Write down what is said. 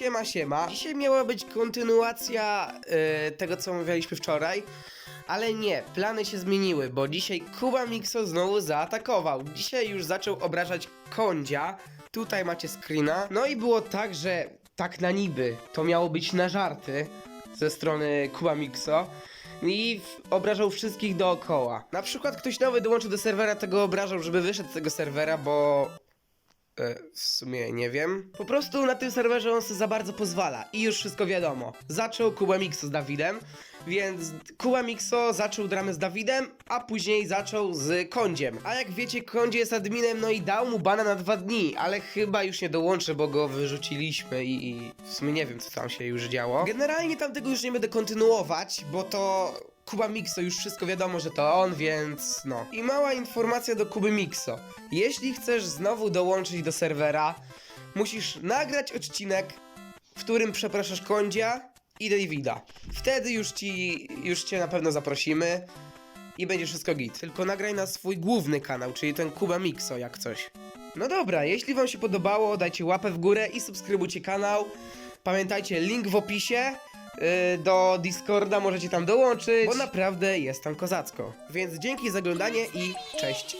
siema, siema. Dzisiaj miała być kontynuacja e, tego, co omawialiśmy wczoraj, ale nie, plany się zmieniły, bo dzisiaj Kuba Mixo znowu zaatakował. Dzisiaj już zaczął obrażać Kondzia. Tutaj macie screena. No i było tak, że tak na niby to miało być na żarty ze strony Kuba Mixo. I obrażał wszystkich dookoła. Na przykład ktoś nowy dołączył do serwera, tego obrażał, żeby wyszedł z tego serwera, bo E, w sumie nie wiem. Po prostu na tym serwerze on sobie za bardzo pozwala i już wszystko wiadomo. Zaczął Kuba Mixo z Dawidem, więc Kuba Mixo zaczął dramę z Dawidem, a później zaczął z Kondziem. A jak wiecie, Kondzie jest adminem, no i dał mu bana na dwa dni, ale chyba już nie dołączy, bo go wyrzuciliśmy i, i w sumie nie wiem, co tam się już działo. Generalnie tam tego już nie będę kontynuować, bo to Kuba Mixo, już wszystko wiadomo, że to on, więc no. I mała informacja do Kuby Mixo. Jeśli chcesz znowu dołączyć do serwera, musisz nagrać odcinek, w którym przepraszasz Kondzia i Davida. Wtedy już ci, już cię na pewno zaprosimy i będzie wszystko git. Tylko nagraj na swój główny kanał, czyli ten Kuba Mixo, jak coś. No dobra, jeśli wam się podobało, dajcie łapę w górę i subskrybujcie kanał. Pamiętajcie, link w opisie. Yy, do Discorda możecie tam dołączyć, bo naprawdę jest tam kozacko. Więc dzięki za oglądanie i cześć.